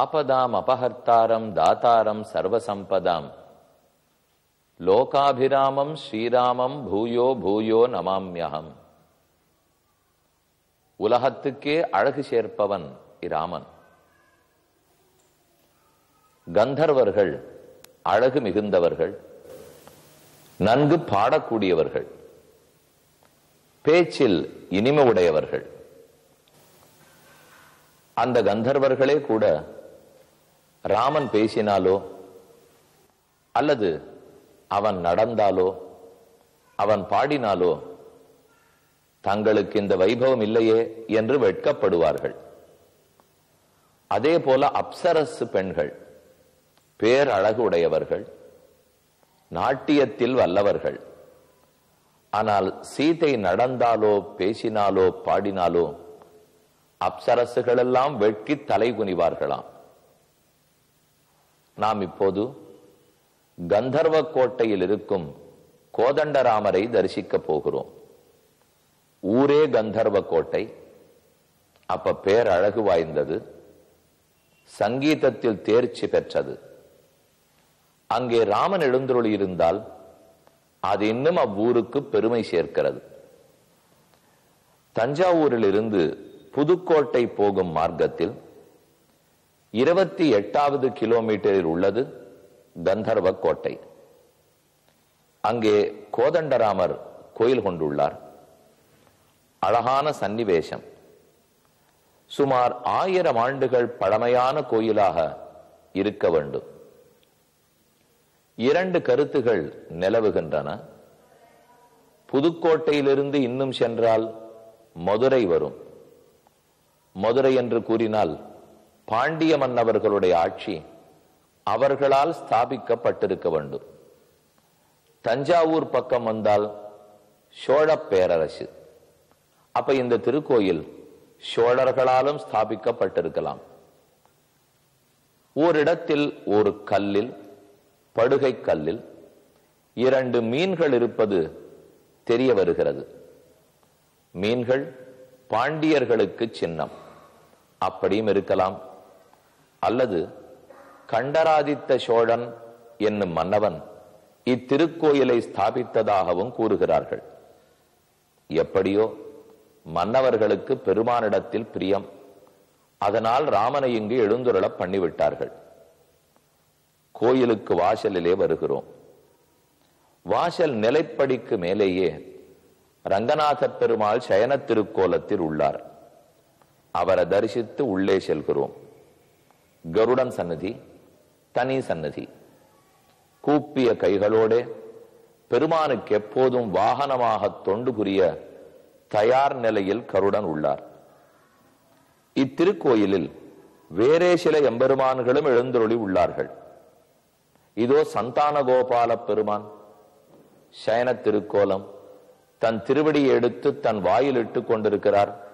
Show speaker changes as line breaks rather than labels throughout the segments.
ஆபதாம் அபஹர்த்தாரம் தாத்தாரம் சர்வசம்பதாம். லோகாபிராமம் ஸ்ரீராமம் பூயோ பூயோ நமாம்யகம் உலகத்துக்கே அழகு சேர்ப்பவன் இராமன். கந்தர்வர்கள் அழகு மிகுந்தவர்கள். நன்கு பாடக்கூடியவர்கள். பேச்சில் இனிமை உடையவர்கள். அந்த கந்தர்வர்களே கூட ராமன் பேசினாலோ அல்லது அவன் நடந்தாலோ அவன் பாடினாலோ தங்களுக்கு இந்த வைபவம் இல்லையே என்று வெட்கப்படுவார்கள். அதே போல அப்சரசு பெண்கள் பேரழகு உடையவர்கள் நாட்டியத்தில் வல்லவர்கள். ஆனால் சீதை நடந்தாலோ பேசினாலோ பாடினாலோ அப்சரசுகளெல்லாம் வெட்கி தலை குனிவார்களாம் நாம் இப்போது கந்தர்வ கோட்டையில் இருக்கும் கோதண்டராமரை தரிசிக்க போகிறோம். ஊரே கந்தர்வ கோட்டை அப்ப பேர் அழகு வாய்ந்தது. சங்கீதத்தில் தேர்ச்சி பெற்றது. அங்கே ராமன் எழுந்தருளி இருந்தால் அது இன்னும் அவ்வூருக்கு பெருமை சேர்க்கிறது. தஞ்சாவூரில் இருந்து புதுக்கோட்டை போகும் மார்க்கத்தில் இருபத்தி எட்டாவது கிலோமீட்டரில் உள்ளது கந்தர்வ கோட்டை அங்கே கோதண்டராமர் கோயில் கொண்டுள்ளார். அழகான சன்னிவேசம். சுமார் ஆயிரம் ஆண்டுகள் பழமையான கோயிலாக இருக்க வேண்டும். இரண்டு கருத்துகள் நிலவுகின்றன. புதுக்கோட்டையிலிருந்து இன்னும் சென்றால் மதுரை வரும். மதுரை என்று கூறினால் பாண்டிய மன்னவர்களுடைய ஆட்சி அவர்களால் ஸ்தாபிக்கப்பட்டிருக்க வேண்டும். தஞ்சாவூர் பக்கம் வந்தால் சோழ பேரரசு. அப்ப இந்த திருக்கோயில் சோழர்களாலும் ஸ்தாபிக்கப்பட்டிருக்கலாம். ஓரிடத்தில் ஒரு கல்லில் படுகை கல்லில் இரண்டு மீன்கள் இருப்பது தெரிய வருகிறது. மீன்கள் பாண்டியர்களுக்கு சின்னம். அப்படியும் இருக்கலாம். அல்லது கண்டராதித்த சோழன் என்னும் மன்னவன் இத்திருக்கோயிலை ஸ்தாபித்ததாகவும் கூறுகிறார்கள். எப்படியோ மன்னவர்களுக்கு பெருமானிடத்தில் பிரியம். அதனால் ராமனை இங்கு எழுந்துருள பண்ணிவிட்டார்கள். கோயிலுக்கு வாசலிலே வருகிறோம். வாசல் நிலைப்படிக்கு மேலேயே ரங்கநாத பெருமாள் சயன திருக்கோலத்தில் உள்ளார். அவரை தரிசித்து உள்ளே செல்கிறோம். கருடன் சன்னதி தனி சன்னதி. கூப்பிய கைகளோடே பெருமானுக்கு எப்போதும் வாகனமாக தொண்டு புரிய தயார் நிலையில் கருடன் உள்ளார். இத்திருக்கோயிலில் வேறே சில எம்பெருமான்களும் எழுந்தருளி உள்ளார்கள். இதோ சந்தான கோபால பெருமான் சயன திருக்கோலம் தன் திருவடியை எடுத்து தன் வாயில் இட்டுக் கொண்டிருக்கிறார்.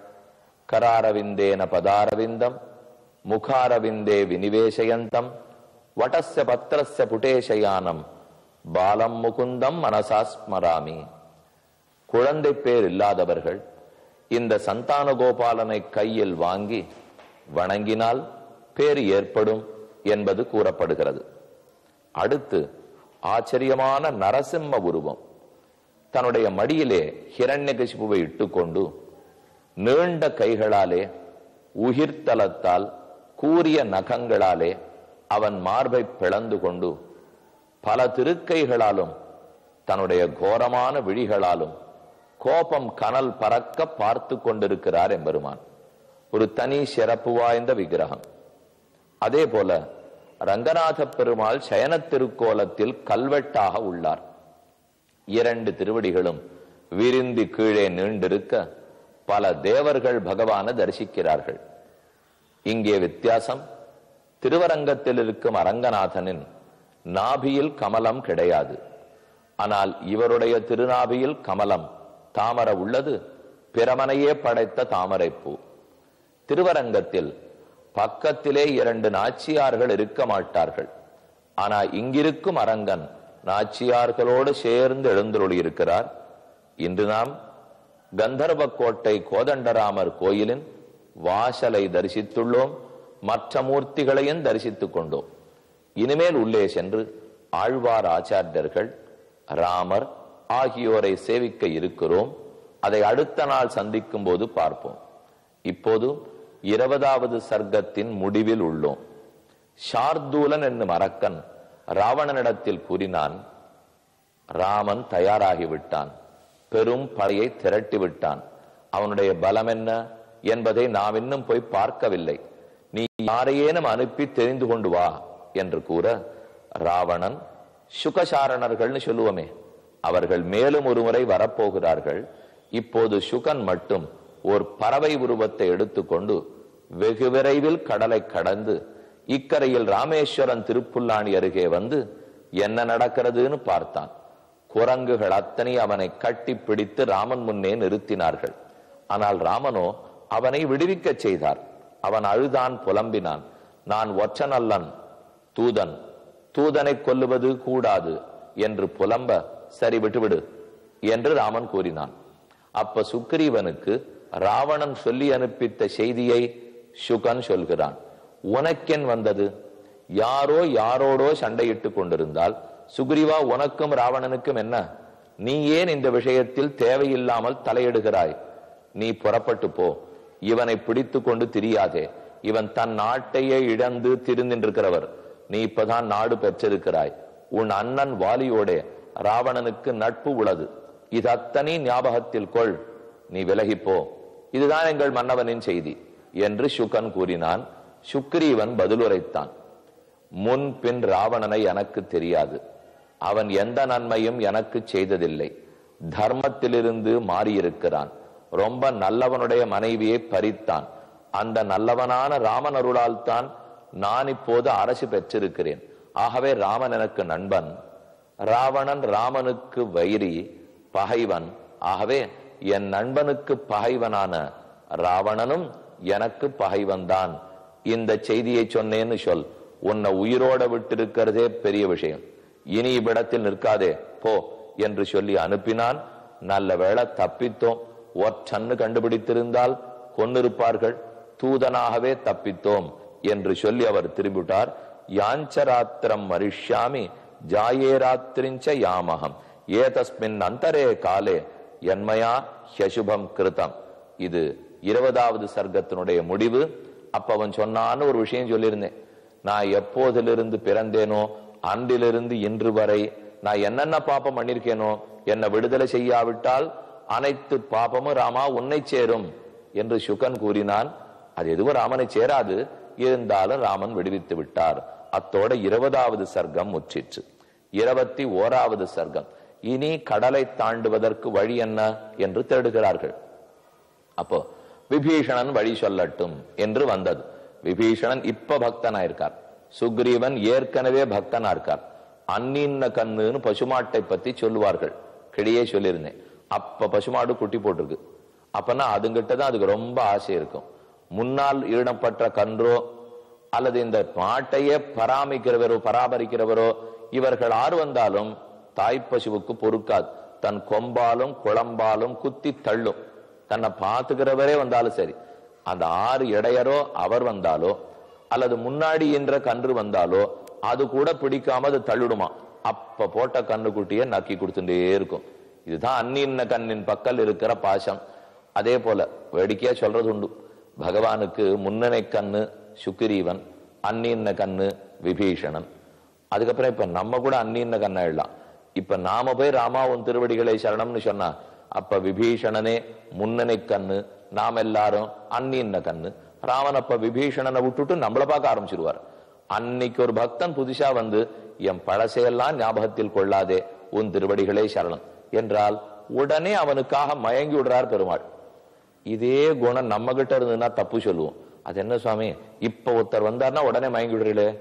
கராரவிந்தேன பதாரவிந்தம் முகாரவிந்தே வினிவேசயந்தம் வடச பத்திரச புடேசயானம் பாலம் முகுந்தம் மனசா ஸ்மராமி குழந்தை பேர் இல்லாதவர்கள் இந்த சந்தான கோபாலனை கையில் வாங்கி வணங்கினால் பேர் ஏற்படும் என்பது கூறப்படுகிறது. அடுத்து ஆச்சரியமான நரசிம்ம உருவம். தன்னுடைய மடியிலே ஹிரண்யகசிபுவை இட்டுக்கொண்டு நீண்ட கைகளாலே உயிர்த்தலத்தால் கூறிய நகங்களாலே அவன் மார்பை பிளந்து கொண்டு பல திருக்கைகளாலும் தன்னுடைய கோரமான விழிகளாலும் கோபம் கனல் பறக்க பார்த்து கொண்டிருக்கிறார் எம்பெருமான். ஒரு தனி சிறப்பு வாய்ந்த விக்கிரகம். அதே போல ரங்கநாத பெருமாள் சயன திருக்கோலத்தில் கல்வெட்டாக உள்ளார். இரண்டு திருவடிகளும் விரிந்து கீழே நீண்டிருக்க பல தேவர்கள் பகவான தரிசிக்கிறார்கள். இங்கே வித்தியாசம். திருவரங்கத்தில் இருக்கும் அரங்கநாதனின் நாபியில் கமலம் கிடையாது. ஆனால் இவருடைய திருநாபியில் கமலம் தாமர உள்ளது. பிரமனையே படைத்த தாமரைப்பூ. திருவரங்கத்தில் பக்கத்திலே இரண்டு நாச்சியார்கள் இருக்க மாட்டார்கள். ஆனா இங்கிருக்கும் அரங்கன் நாச்சியார்களோடு சேர்ந்து எழுந்தருளி இருக்கிறார். இன்று நாம் கந்தர்வ கோட்டை கோதண்டராமர் கோயிலின் வாசலை தரிசித்துள்ளோம் மற்ற மூர்த்திகளையும் தரிசித்துக் கொண்டோம் இனிமேல் உள்ளே சென்று ஆழ்வார் ஆச்சாரியர்கள் ராமர் ஆகியோரை சேவிக்க இருக்கிறோம். அதை அடுத்த நாள் சந்திக்கும் போது பார்ப்போம். இப்போது இருபதாவது சர்க்கத்தின் முடிவில் உள்ளோம். ஷார்தூலன் என்னும் அரக்கன் ராவணனிடத்தில் கூறினான் ராமன் தயாராகிவிட்டான். பெரும் படையை திரட்டி விட்டான் அவனுடைய பலம் என்ன? என்பதை நாம் இன்னும் போய் பார்க்கவில்லை. நீ யாரையேனும் அனுப்பி தெரிந்து கொண்டு வா என்று கூற ராவணன் சுகசாரணர்கள்னு சொல்லுவோமே அவர்கள் மேலும் ஒருமுறை வரப்போகிறார்கள். இப்போது சுகன் மட்டும் ஒரு பறவை உருவத்தை எடுத்துக்கொண்டு வெகு விரைவில் கடலை கடந்து இக்கரையில் ராமேஸ்வரன் திருப்புல்லாணி அருகே வந்து என்ன நடக்கிறதுன்னு பார்த்தான். குரங்குகள் அத்தனை அவனை கட்டி பிடித்து ராமன் முன்னே நிறுத்தினார்கள். ஆனால் ராமனோ அவனை விடுவிக்க செய்தார். அவன் அழுதான் புலம்பினான். நான் ஒற்றன் அல்லன் தூதன். தூதனை கொல்லுவது கூடாது என்று புலம்ப சரி விட்டுவிடு என்று ராமன் கூறினான். அப்ப சுக்ரீவனுக்கு ராவணன் சொல்லி அனுப்பித்த செய்தியை சுகன் சொல்கிறான். உனக்கென் வந்தது? யாரோ யாரோடோ சண்டையிட்டுக் கொண்டிருந்தால் சுக்ரீவா உனக்கும் ராவணனுக்கும் என்ன? நீ ஏன் இந்த விஷயத்தில் தேவையில்லாமல் தலையிடுகிறாய்? நீ புறப்பட்டு போ. இவனை பிடித்து கொண்டு திரியாதே. இவன் தன் நாட்டையே இழந்து திருந்தின்றிருக்கிறவர் நீ இப்பதான் நாடு பெற்றிருக்கிறாய். உன் அண்ணன் வாலியோடே ராவணனுக்கு நட்பு உள்ளது. இது அத்தனை ஞாபகத்தில் கொள். நீ விலகிப்போ. இதுதான் எங்கள் மன்னவனின் செய்தி என்று சுகன் கூறினான். சுக்ரீவன் பதிலுரைத்தான். முன் பின் ராவணனை எனக்கு தெரியாது. அவன் எந்த நன்மையும் எனக்கு செய்ததில்லை. தர்மத்திலிருந்து மாறியிருக்கிறான். ரொம்ப நல்லவனுடைய மனைவியை பறித்தான். அந்த நல்லவனான ராமன் அருளால் தான் நான் இப்போது அரசு பெற்றிருக்கிறேன். ஆகவே ராமன் எனக்கு நண்பன். ராவணன் ராமனுக்கு வைரி பகைவன். ஆகவே என் நண்பனுக்கு பகைவனான ராவணனும் எனக்கு பகைவன்தான். இந்த செய்தியை சொன்னேன்னு சொல். உன்னை உயிரோட விட்டிருக்கிறதே பெரிய விஷயம். இனி இவ்விடத்தில் நிற்காதே. போ என்று சொல்லி அனுப்பினான். நல்ல வேளை தப்பித்தோம். ஒற்றன்னு கண்டுபிடித்திருந்தால் கொன்னிருப்பார்கள். தூதனாகவே தப்பித்தோம் என்று சொல்லி அவர் திரும்பிவிட்டார். யாஞ்சராத்திரம் மரிஷ்யாமி ஜாயேராத்திரிஞ்ச யாமகம். ஏதஸ்மின் அந்தரே காலே என்மையா ஹசுபம் கிருதம். இது இருபதாவது சர்க்கத்தினுடைய முடிவு. அப்ப அவன் சொன்னான்னு ஒரு விஷயம் சொல்லியிருந்தேன். நான் எப்போதிலிருந்து பிறந்தேனோ அன்றிலிருந்து இன்று வரை நான் என்னென்ன பாப்பம் பண்ணிருக்கேனோ என்னை விடுதலை செய்யாவிட்டால் அனைத்து பாப்பமும் ராமா உன்னை சேரும் என்று சுகன் கூறினான். அது எதுவும் ராமனை சேராது. இருந்தாலும் ராமன் விடுவித்து விட்டார். அத்தோட இருபதாவது சர்க்கம் முற்றிற்று. இருபத்தி ஓராவது சர்க்கம். இனி கடலை தாண்டுவதற்கு வழி என்ன என்று தேடுகிறார்கள். அப்போ விபீஷணன் வழி சொல்லட்டும் என்று வந்தது. விபீஷணன் இப்ப பக்தனா இருக்கார் சுக்ரீவன் ஏற்கனவே பக்தனா இருக்கார் அந்நின்ன கண்ணுன்னு பசுமாட்டை பத்தி சொல்லுவார்கள். கிடையே சொல்லியிருந்தேன். அப்ப பசுமாடு குட்டி போட்டிருக்கு. அப்பனா அதுங்கிட்ட தான் அதுக்கு ரொம்ப ஆசை இருக்கும். முன்னால் ஈடப்பட்ட கன்றோ அல்லது இந்த மாட்டையே பராமரிக்கிறவரோ பராமரிக்கிறவரோ இவர்கள் ஆறு வந்தாலும் தாய்ப்பசுவுக்கு பொறுக்காது. தன் கொம்பாலும் குழம்பாலும் குத்தி தள்ளும். தன்னை பார்த்துக்கிறவரே வந்தாலும் சரி. அந்த ஆறு இடையரோ அவர் வந்தாலோ அல்லது முன்னாடி என்ற கன்று வந்தாலோ அது கூட பிடிக்காம அது தள்ளிடுமா. அப்ப போட்ட கண்ணுக்குட்டிய நக்கி கொடுத்துட்டே இருக்கும். இதுதான் அந்நின்ன கண்ணின் பக்கல் இருக்கிற பாசம் அதே போல வேடிக்கையா சொல்றது உண்டு. பகவானுக்கு முன்னணை கண்ணு சுக்கிரீவன் அந்நின்ன கண்ணு விபீஷணன். அதுக்கப்புறம் இப்ப நம்ம கூட அந்நின்ன கண்ணா எல்லாம் இப்ப நாம போய் ராமா உன் திருவடிகளை சரணம்னு சொன்னா அப்ப விபீஷணனே முன்னணை கண்ணு நாம் எல்லாரும் அந்நின்ன கண்ணு. ராமன் அப்ப விபீஷணனை விட்டுட்டு நம்மள பார்க்க ஆரம்பிச்சிருவார். அன்னைக்கு ஒரு பக்தன் புதுசா வந்து என் பழசையெல்லாம் ஞாபகத்தில் கொள்ளாதே உன் திருவடிகளே சரணம். என்றால் உடனே அவனுக்காக மயங்கி விடுறார் பெருமாள். இதே குணம் நம்ம கிட்ட இருந்ததுன்னா தப்பு சொல்லுவோம். அது என்ன சுவாமி? இப்ப ஒருத்தர் வந்தார்னா உடனே மயங்கி விடுறீங்களே?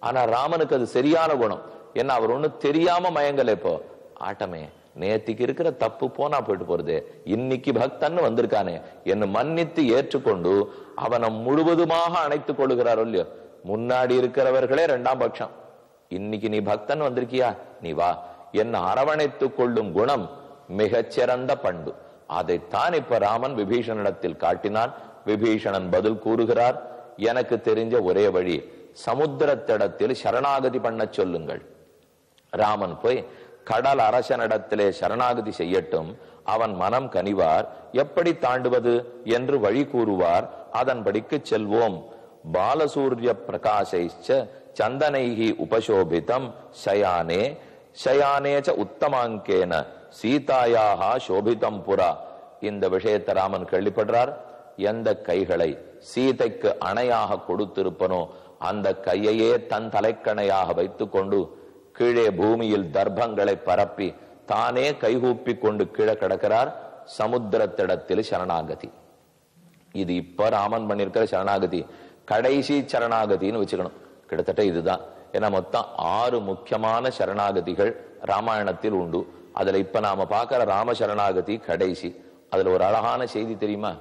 ஆனா ராமனுக்கு அது சரியான குணம். ஏன்னா அவர் ஒண்ணு தெரியாம மயங்கல இப்போ. ஆட்டமே நேத்திக்கு இருக்கிற தப்பு போனா போயிட்டு போறது. இன்னைக்கு பக்தன்னு வந்திருக்கானே. என்னை மன்னித்து ஏற்றுக்கொண்டு அவனை முழுவதுமாக அணைத்துக் கொள்ளுகிறாரோ இல்லையோ? முன்னாடி இருக்கிறவர்களே ரெண்டாம் பட்சம். இன்னைக்கு நீ பக்தன் வந்திருக்கியா? நீ வா. என்ன அரவணைத்துக் கொள்ளும் குணம் மிகச்சிறந்த பண்பு. அதைத்தான் இப்ப ராமன் விபீஷணிடத்தில் காட்டினான். விபீஷணன் பதில் கூறுகிறார். எனக்கு தெரிஞ்ச ஒரே வழி சமுத்திரத்திடத்தில் சரணாகதி பண்ண சொல்லுங்கள். ராமன் போய் கடல் அரசனிடத்திலே சரணாகதி செய்யட்டும். அவன் மனம் கனிவார். எப்படி தாண்டுவது என்று வழி கூறுவார். அதன்படிக்கு செல்வோம். பாலசூரிய பிரகாசைச்ச சந்தனைகி உபசோபிதம் சயானே சயானேச்ச உத்தமாங்கேன சீதாயாக சோபிதம் புறா இந்த விஷயத்தை ராமன் கேள்விப்படுறார். எந்த கைகளை சீதைக்கு அணையாக கொடுத்திருப்பனோ அந்த கையையே தன் தலைக்கணையாக வைத்துக் கொண்டு கீழே பூமியில் தர்ப்பங்களை பரப்பி தானே கைகூப்பி கொண்டு கீழே கிடக்கிறார். சமுத்திரத்திடத்தில் சரணாகதி. இது இப்ப ராமன் பண்ணிருக்கிற சரணாகதி. கடைசி சரணாகதின்னு வச்சுக்கணும். கிட்டத்தட்ட இதுதான். ஏன்னா மொத்தம் ஆறு முக்கியமான சரணாகதிகள் ராமாயணத்தில் உண்டு. அதுல இப்ப நாம பார்க்கிற ராம சரணாகதி கடைசி. அதுல ஒரு அழகான செய்தி தெரியுமா?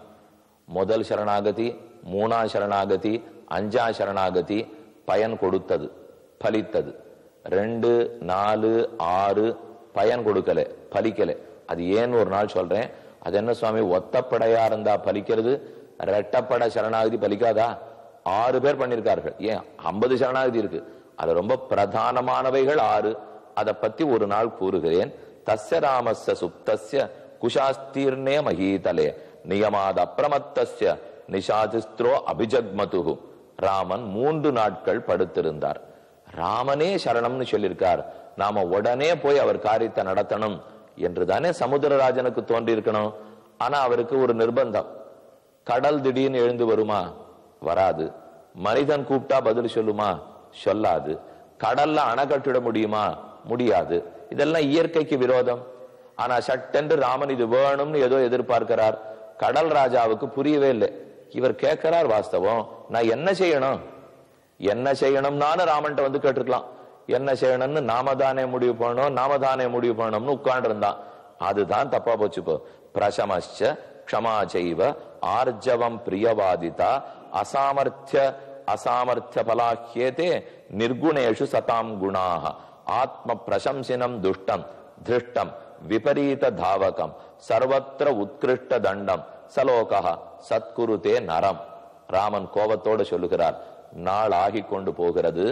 முதல் சரணாகதி மூணா சரணாகதி அஞ்சா சரணாகதி பயன் கொடுத்தது பலித்தது. ரெண்டு நாலு ஆறு பயன் கொடுக்கல பலிக்கல. அது ஏன் ஒரு நாள் சொல்றேன்? அது என்ன சுவாமி ஒத்தப்படையா இருந்தா பலிக்கிறது ரெட்டப்பட சரணாகதி பலிக்காதா? ஆறு பேர் பண்ணிருக்கார்கள். ஏன்? ஐம்பது சரணாகதி இருக்கு. அது ரொம்ப பிரதானமானவைகள் ஆறு. அதை பத்தி ஒரு நாள் கூறுகிறேன். தஸ்ய ராமஸ்ய சுப்தஸ்ய குஷாஸ்தீர்ணே மகீதலே. நியமாத அப்பிரமத்தஸ்ய நிஷாதிஸ்திரோ அபிஜக்மதுகு ராமன் மூன்று நாட்கள் படுத்திருந்தார். ராமனே சரணம்னு சொல்லியிருக்கார் நாம உடனே போய் அவர் காரியத்தை நடத்தணும் என்றுதானே சமுத்திரராஜனுக்கு தோன்றி இருக்கணும் ஆனா அவருக்கு ஒரு நிர்பந்தம். கடல் திடீர்னு எழுந்து வருமா? வராது. மனிதன் கூப்பிட்டா பதில் சொல்லுமா? சொல்லாது. கடல்ல அணை கட்டிட முடியுமா? முடியாது. இதெல்லாம் இயற்கைக்கு விரோதம். ஆனா சட்டென்று ராமன் இது வேணும்னு ஏதோ எதிர்பார்க்கிறார். கடல் ராஜாவுக்கு புரியவே இல்லை. இவர் கேட்கிறார் வாஸ்தவம் நான் என்ன செய்யணும்? என்ன செய்யணும்னானு ராமன்ட்ட வந்து கேட்டிருக்கலாம். என்ன செய்யணும்னு நாம தானே முடிவு பண்ணணும் நாம தானே முடிவு பண்ணணும்னு உட்கார்ந்து இருந்தான் அதுதான் தப்பா போச்சு இப்போ. பிரசமச்ச க்ஷமா செய்வ ஆர்ஜவம் பிரியவாதிதா அசாமர்த்திய அசாமர்த்திய பலாஹ்யேதே நிர்குணேஷு சதாம் குணாக ஆத்ம பிரசம்சினம் துஷ்டம் திருஷ்டம் விபரீத தாவகம் சர்வத்திர உத்கிருஷ்ட தண்டம் சலோகா சத்குருதே நரம். ராமன் கோபத்தோடு சொல்லுகிறார் நாள் ஆகி கொண்டு போகிறது.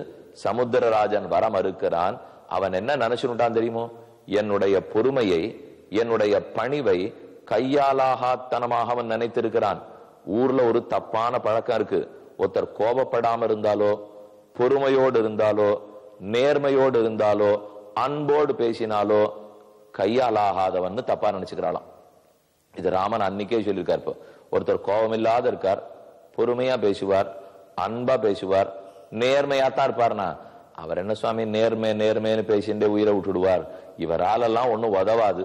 சமுத்திரராஜன் வர மறுக்கிறான் அவன் என்ன நினைச்சுட்டான் தெரியுமோ? என்னுடைய பொறுமையை என்னுடைய பணிவை கையாலாகாத்தனமாக அவன் நினைத்திருக்கிறான். ஊர்ல ஒரு தப்பான பழக்கம் இருக்கு. ஒருத்தர் கோபப்படாம இருந்தாலோ பொறுமையோடு இருந்தாலோ நேர்மையோடு இருந்தாலோ அன்போடு பேசினாலோ கையாலாகாதவன் தப்பா நினைச்சுக்கிறாளாம். இது ராமன் அன்னைக்கே சொல்லியிருக்கார் இப்போ. ஒருத்தர் கோபம் இல்லாத இருக்கார் பொறுமையா பேசுவார் அன்பா பேசுவார் நேர்மையா தான் இருப்பார்னா அவர் என்ன சுவாமி நேர்மை நேர்மைன்னு பேசிண்டே உயிரை விட்டுடுவார். இவராலெல்லாம் ஒண்ணும் உதவாது.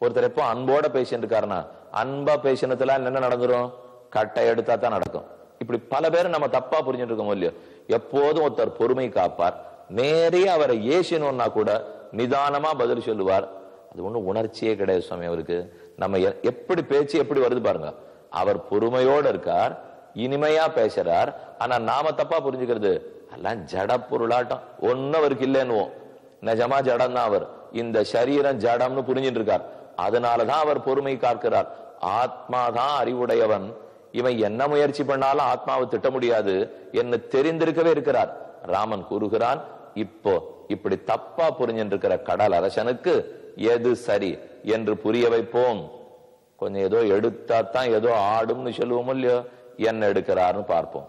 ஒருத்தர் எப்போ அன்போட பேசிட்டு இருக்காருன்னா அன்பா பேசினதுல என்ன நடந்துரும்? கட்டை எடுத்தா தான் நடக்கும். இப்படி பல பேர் நம்ம தப்பா புரிஞ்சுட்டு இருக்கோம் இல்லையோ? எப்போதும் ஒருத்தர் பொறுமை காப்பார். நேரே அவரை ஏசினோம்னா கூட நிதானமா பதில் சொல்லுவார். அது ஒன்றும் உணர்ச்சியே கிடையாது சுவாமி அவருக்கு. நம்ம எப்படி பேச்சு எப்படி வருது பாருங்க. அவர் பொறுமையோடு இருக்கார் இனிமையா பேசுறார். ஆனா நாம தப்பா புரிஞ்சுக்கிறது எல்லாம் ஜட பொருளாட்டம். ஒன்னும் அவருக்கு இல்லைன்னுவோம். நிஜமா ஜடம் தான் அவர். இந்த சரீரம் ஜடம்னு புரிஞ்சுட்டு இருக்கார். அதனாலதான் அவர் பொறுமை காக்கிறார். ஆத்மா தான் அறிவுடையவன். இவன் என்ன முயற்சி பண்ணாலும் ஆத்மாவை திட்ட முடியாது என்ன தெரிந்திருக்கவே இருக்கிறார். ராமன் கூறுகிறான் இப்போ இப்படி தப்பா புரிஞ்சின்றிருக்கிற இருக்கிற கடல் அரசனுக்கு எது சரி என்று புரிய வைப்போம். கொஞ்சம் ஏதோ எடுத்தா தான் ஏதோ ஆடும்னு சொல்லுவோம் இல்லையோ என்ன எடுக்கிறாருன்னு பார்ப்போம்.